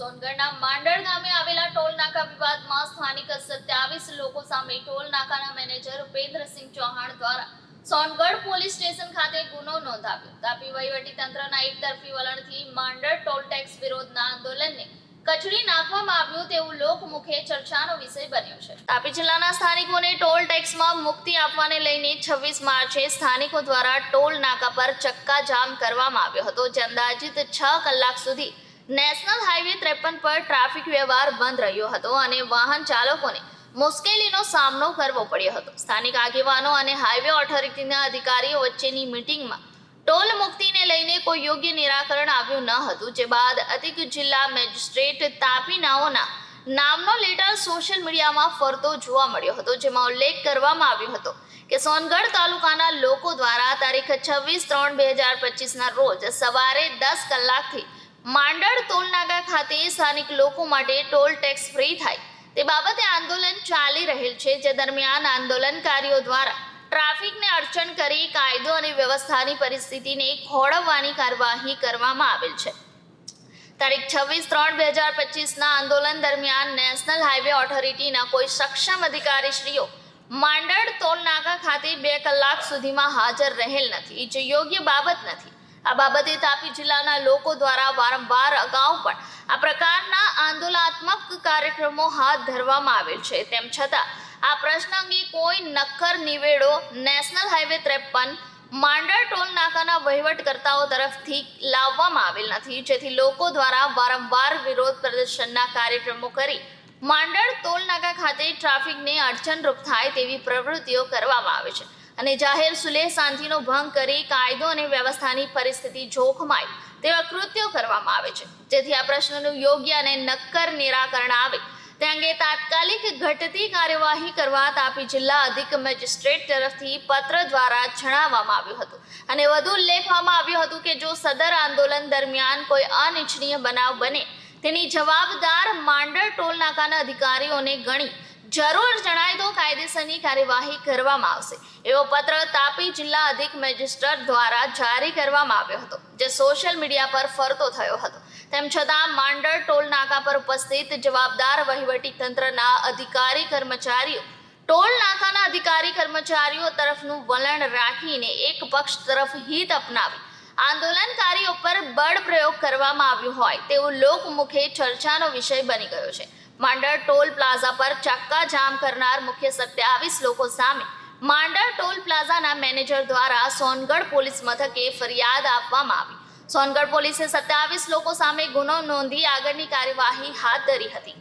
સોનગઢના માંડળ ગામે આવેલા ટોલ નાકા વિવાદમાં સ્થાનિક સત્યાવીસ લોકો સામે ટોલ નાકાના મેનેજર ઉપેન્દ્રસિંહ ચૌહાણ દ્વારા સોનગઢ પોલીસ સ્ટેશન ખાતે ગુનો નોંધાવ્યો. તાપી વહીવટી તંત્રના એકતરફી વલણથી માંડળ ટોલ ટેક્સ વિરોધના આંદોલનને કચડી નાખવામાં આવ્યું તેવું લોકમુખે ચર્ચાનો વિષય બન્યો છે. તાપી જિલ્લાના સ્થાનિકોને ટોલ ટેક્સમાં મુક્તિ આપવાને લઈને છવ્વીસ માર્ચે સ્થાનિકો દ્વારા ટોલ નાકા પર ચક્કા જામ કરવામાં આવ્યો હતો. જે અંદાજિત છ કલાક સુધી નેશનલ હાઈવે ત્રેપન પર ટ્રાફિક વ્યવહાર બંધ રહ્યો હતો અને વાહન ચાલકોને મુશ્કેલીનો સામનો કરવો પડ્યો હતો. સ્થાનિક આગેવાનો અને હાઈવે ઓથોરિટીના અધિકારીઓ વચ્ચેની મિટિંગમાં ટોલ મુક્તિને લઈને કોઈ યોગ્ય નિરાકરણ આવ્યું ન હતું. જે બાદ અધિક જિલ્લા મેજિસ્ટ્રેટ તાપીનાઓના નામનો લેટર સોશિયલ મીડિયામાં ફરતો જોવા મળ્યો હતો, જેમાં ઉલ્લેખ કરવામાં આવ્યો હતો કે સોનગઢ તાલુકાના લોકો દ્વારા તારીખ છવ્વીસ ત્રણ બે હજાર પચીસના રોજ સવારે દસ કલાકથી માંડળ ટોલનાકા ખાતે સ્થાનિક લોકો માટે ટોલ ટેક્સ ફ્રી થાય. તે બાબતે આંદોલન ચાલી રહેલ છે, જે દરમિયાન આંદોલનકારીઓ દ્વારા ટ્રાફિકને અડચણ કરી કાયદો અને વ્યવસ્થાની પરિસ્થિતિને ખોળવવાની કાર્યવાહી કરવામાં આવેલ છે. તારીખ છવ્વીસ ત્રણ બે હજાર પચીસના આંદોલન દરમિયાન નેશનલ હાઈવે ઓથોરિટીના કોઈ સક્ષમ અધિકારીશ્રીઓ માંડળ ટોલનાકા ખાતે બે કલાક સુધીમાં હાજર રહેલ નથી, જે યોગ્ય બાબત નથી. આ બાબતે તાપી જિલ્લાના લોકો દ્વારા વારંવાર અગાઉ પણ આ પ્રકારના આંદોલનાત્મક કાર્યક્રમો હાથ ધરવામાં આવેલ છે. તેમ છતાં, આ પ્રશ્ન અંગે કોઈ નક્કર નિવેડો નેશનલ હાઈવે ત્રેપન માંડળ ટોલ નાકાના વહીવટકર્તાઓ તરફથી લાવવામાં આવેલ નથી. જેથી લોકો દ્વારા વારંવાર વિરોધ પ્રદર્શનના કાર્યક્રમો કરી માંડળ ટોલ નાકા ખાતે ટ્રાફિકને અડચણરૂપ થાય તેવી પ્રવૃત્તિઓ કરવામાં આવે છે. અને જાહેર સુલેહ શાંતિનો ભંગ કરી કાયદો અને વ્યવસ્થાની પરિસ્થિતિ જોખમાય તેવા કૃત્યો કરવામાં આવે છે. જેથી આ પ્રશ્નનું યોગ્ય અને નક્કર નિરાકરણ આવે. તે અંગે તાત્કાલિક ઘટતી કાર્યવાહી કરવા તાપી જિલ્લા અધિક મેજિસ્ટ્રેટ તરફથી પત્ર દ્વારા જણાવવામાં આવ્યું હતું. અને વધુ ઉલ્લેખવામાં આવ્યું હતું કે જો સદર આંદોલન દરમિયાન કોઈ અનિચ્છનીય બનાવ બને, તેની જવાબદાર માંડળ ટોલ નાકાના અધિકારીઓને ગણી જરૂર જણાય તો કાયદેસરની કાર્યવાહી કરવામાં આવશે. એવો પત્ર તાપી જિલ્લા અધિક મેજિસ્ટ્રેટ દ્વારા જારી કરવામાં આવ્યો હતો, જે સોશિયલ મીડિયા પર ફરતો થયો હતો. તેમ છતાં માંડળ ટોલ નાકા પર ઉપસ્થિત જવાબદાર વહીવટી તંત્રના અધિકારી કર્મચારીઓ, ટોલ નાકાના અધિકારી કર્મચારીઓ તરફનું વલણ રાખીને એક પક્ષ તરફ હિત અપનાવી, આંદોલનકારીઓ પર બળ પ્રયોગ કરવામાં આવ્યો હોય તેવું લોકમુખે ચર્ચાનો વિષય બની ગયો છે. માંડળ ટોલ પ્લાઝા પર ચક્કા જામ કરનાર મુખ્ય સત્યાવીસ લોકો સામે માંડળ ટોલ પ્લાઝાના મેનેજર દ્વારા સોનગઢ પોલીસ મથકે ફરિયાદ આપવામાં આવી. સોનગઢ પોલીસે સત્યાવીસ લોકો સામે ગુનો નોંધી આગળની કાર્યવાહી હાથ ધરી હતી.